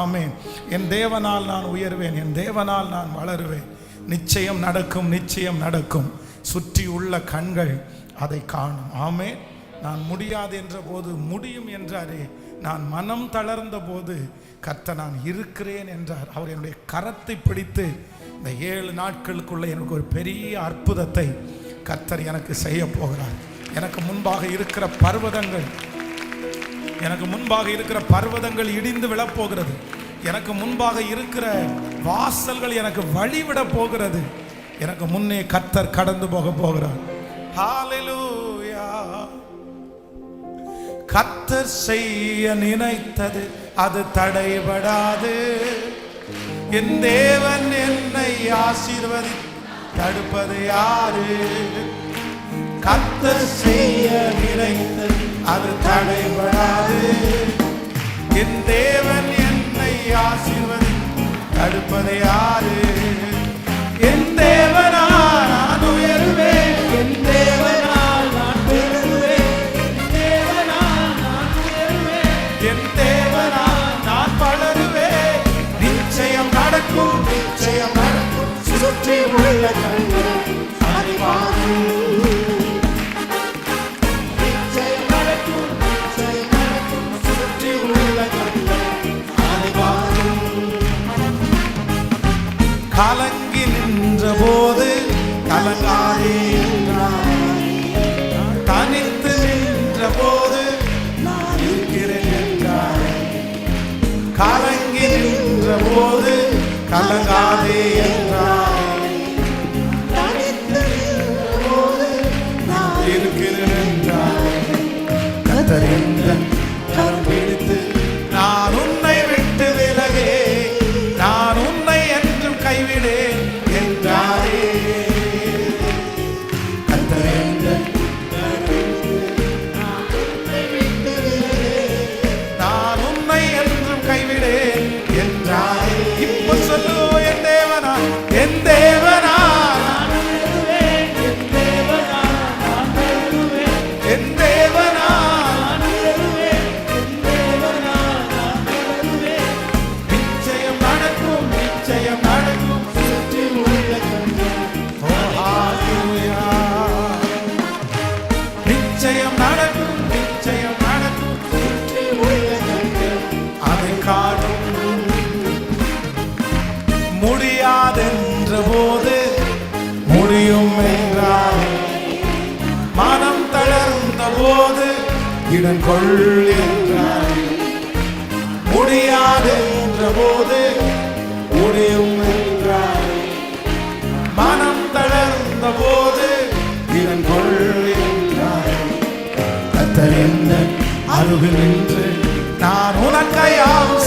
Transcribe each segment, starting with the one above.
ஆமேன். என் தேவனால் நான் உயர்வேன் என் தேவனால் நான் வளருவேன். நிச்சயம் நடக்கும் நிச்சயம் நடக்கும். சுற்றி உள்ள கண்கள் அதை காணும். ஆமே நான் முடியாது என்ற போது முடியும் என்றாரே. நான் மனம் தளர்ந்த போது கத்த நான் இருக்கிறேன் என்றார். அவர் என்னுடைய கரத்தை பிடித்து இந்த ஏழு நாட்களுக்குள்ள எனக்கு ஒரு பெரிய அற்புதத்தை கத்தர் எனக்கு செய்ய போகிறார். எனக்கு முன்பாக இருக்கிற பர்வதங்கள் எனக்கு முன்பாக இருக்கிற பர்வதங்கள் இடிந்து விழப்போகிறது. எனக்கு முன்பாக இருக்கிற வாசல்கள் எனக்கு வழிவிட போகிறது. எனக்கு முன்னே கத்தர் கடந்து போக போகிறார். கத்தர் செய்ய நினைத்தது அது தடைபடாது. என் தேவன் என்னை ஆசீர்வதி தடுப்பது யாரு? கத்தர் செய்ய நினைத்தது அது தடைபடாது. என் தேவன் என்னை ஆசிர்வதி தடுப்பது யாரு என் தேவனா நான் உயர்வேன். என் தேவனால் நான் பெருகுவேன். என் தேவனால் நான் உயர்வேன். என் தேவனால் நான் வளருவேன் நிச்சயம் நடக்கும் நிச்சயம் நடக்கும். சுற்றி உள்ள கண்கள் கலங்கி நின்ற போது கலங்காதே தனித்து நின்ற போது நான் இருக்கிறேன் என்றாய் கலங்கி நின்ற போது கலங்காதே என்றாய் தனித்து நின்ற போது நான் இருக்கிறேன் என்றாய் கத்தர் இடம் இடங்கொள் முடியாது என்ற போது முடியும் என்றாய். மனம் தளர்ந்த போது இடம் என்றார் கத்தர் என்ன அருகில் நின்று நான் உனக்கையாவும்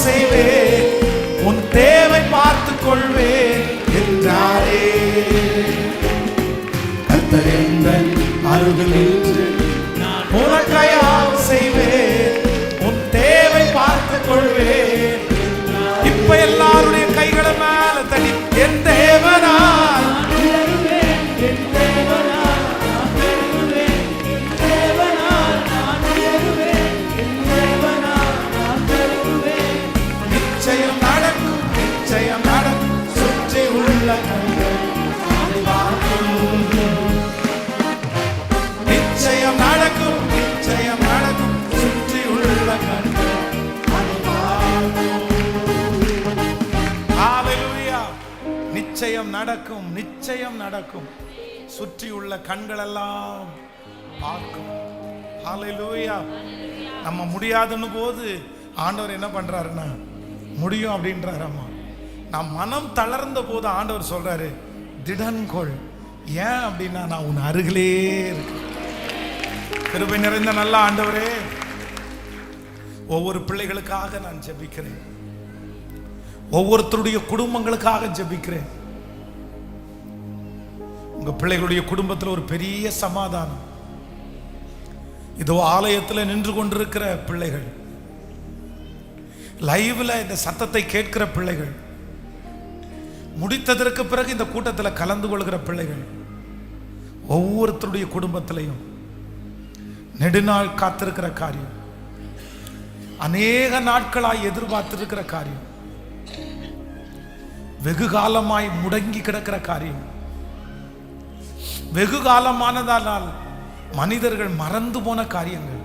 நடக்கும் நிச்சயம் நடக்கும். சுற்றியுள்ள கண்கள் எல்லாம் பார்க்கும். ஹalleluya. நம்ம முடியாதுன்னு போது ஆண்டவர் என்ன பண்றாருன்னா முடியும் அப்படின்றாரு அம்மா. நான் மனம் தளர்ந்த போது ஆண்டவர் சொல்றாரு திடன்கொள். ஏன் அப்படின்னா நான் உன் அருகிலே இருக்கேன். கிருபை நிறைந்த நல்ல ஆண்டவரே ஒவ்வொரு பிள்ளைகளுக்காக நான் ஜெபிக்கிறேன். ஒவ்வொருத்தருடைய குடும்பங்களுக்காக ஜெபிக்கிறேன். உங்க பிள்ளைகளுடைய குடும்பத்தில் ஒரு பெரிய சமாதானம். இதோ ஆலயத்தில் நின்று கொண்டிருக்கிற பிள்ளைகள் லைவ்ல இந்த சத்தத்தை கேட்கிற பிள்ளைகள் முடித்ததற்கு பிறகு இந்த கூட்டத்தில் கலந்து கொள்கிற பிள்ளைகள் ஒவ்வொருத்தருடைய குடும்பத்திலையும் நெடுநாள் காத்திருக்கிற காரியம் அநேக நாட்களாய் எதிர்பார்த்திருக்கிற காரியம் வெகு காலமாய் முடங்கி கிடக்கிற காரியம் வெகு காலமானதானால் மனிதர்கள் மறந்து போன காரியங்கள்.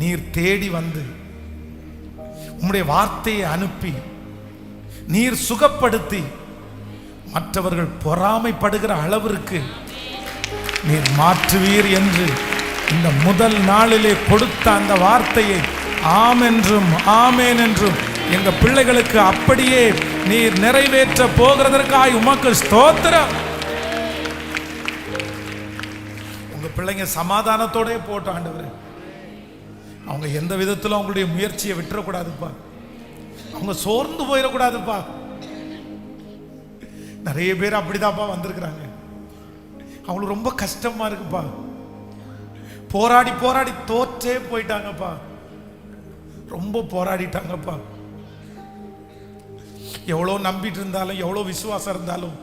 நீர் தேடி வந்து உம்முடைய வார்த்தையை அனுப்பி நீர் சுகப்படுத்தி மற்றவர்கள் பொறாமைப்படுகிற அளவிற்கு நீர் மாற்றுவீர் என்று இந்த முதல் நாளிலே கொடுத்த அந்த வார்த்தையை ஆம் என்றும் ஆமேன் என்றும் எங்கள் பிள்ளைகளுக்கு அப்படியே நீர் நிறைவேற்ற போகிறதற்காய் உமக்கு ஸ்தோத்திரம். பிள்ளைங்க சமாதானத்தோடே போட்டாண்டவர் அவங்க எந்த விதத்திலும் அவங்களுடைய முயற்சியை விட்டுறக்கூடாதுப்பா. அவங்க சோர்ந்து போயிடக்கூடாதுப்பா நிறைய பேர் அப்படிதான்ப்பா வந்திருக்கிறாங்க. அவங்களுக்கு ரொம்ப கஷ்டமா இருக்குப்பா. போராடி போராடி தோற்றே போயிட்டாங்கப்பா. ரொம்ப போராடிட்டாங்கப்பா. எவ்வளோ நம்பிட்டு இருந்தாலும் எவ்வளோ விசுவாசம் இருந்தாலும்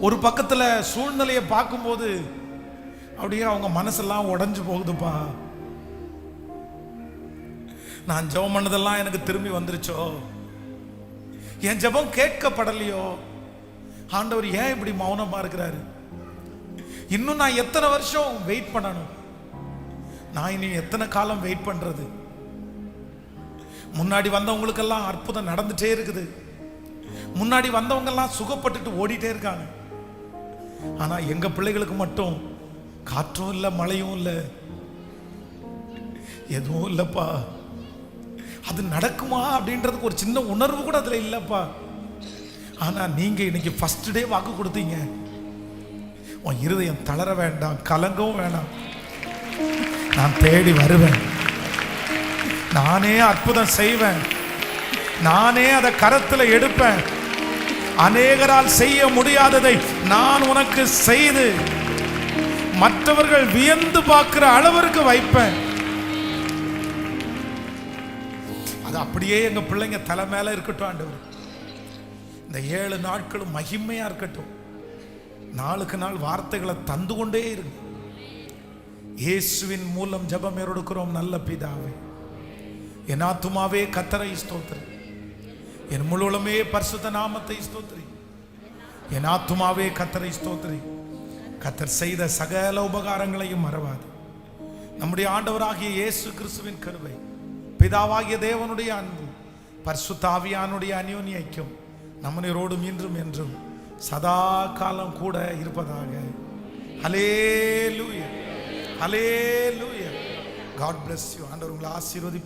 ஒரு பக்கத்தில் சூழ்நிலையை பார்க்கும்போது அப்படியே அவங்க மனசெல்லாம் உடஞ்சு போகுதுப்பா. நான் ஜெபம் பண்ணதெல்லாம் எனக்கு திரும்பி வந்துருச்சோ? என் ஜெபம் கேட்கப்படலையோ? ஆண்டவர் ஏன் இப்படி மௌனமா இருக்கிறாரு? இன்னும் நான் எத்தனை வருஷம் வெயிட் பண்ணணும்? நான் இனி எத்தனை காலம் வெயிட் பண்றது? முன்னாடி வந்தவங்களுக்கெல்லாம் அற்புதம் நடந்துட்டே இருக்குது. முன்னாடி வந்தவங்கெல்லாம் சுகப்பட்டுட்டு ஓடிட்டே இருக்காங்க. ஆனா எங்க பிள்ளைகளுக்கு மட்டும் காற்றும் இல்லை மழையும் இல்லை. எதுவும் இல்லைப்பா. அது நடக்குமா அப்படின்றதுக்கு ஒரு சின்ன உணர்வு கூட அதில் இல்லைப்பா. ஆனால் நீங்கள் இன்னைக்கு ஃபஸ்ட் டே வாக்கு கொடுத்தீங்க. உன் இருதயம் தளர வேண்டாம் கலங்கவும் வேணாம். நான் தேடி வருவேன். நானே அற்புதம் செய்வேன். நானே அதை கரத்தில் எடுப்பேன். அநேகரால் செய்ய முடியாததை நான் உனக்கு செய்து மற்றவர்கள் வியந்து பார்க்கிற அளவிற்கு வைப்பேன். அது அப்படியே எங்க பிள்ளைங்க தலை மேல இருக்கட்டும் ஆண்டவர். இந்த ஏழு நாட்களும் மகிமையா இருக்கட்டும். நாளுக்கு நாள் வார்த்தைகளை தந்து கொண்டே இருக்கு இயேசுவின் மூலம் ஜெபம் எடுக்கிறோம் நல்ல பிதாவே. என் ஆத்துமாவே கத்தரை ஸ்தோத்திரி. என் முழுவலமே பரிசுத்த நாமத்தை ஸ்தோத்திரி. என் ஆத்துமாவே கத்தரை ஸ்தோத்திரி. கத்தர் செய்த சகல உபகாரங்களையும் மறவாது. நம்முடைய ஆண்டவராகிய இயேசு கிறிஸ்துவின் கருவை பிதாவாகிய தேவனுடைய அன்பு பர்சுத்தாவியானுடைய அந்யோன்ய ஐக்கியம் இன்றும் என்றும் சதா காலம் கூட இருப்பதாக. ஹலே லூயர் ஹலே லூயர் காட் பிளஸ் யூ ஆண்டவர் உங்களை ஆசீர்வதி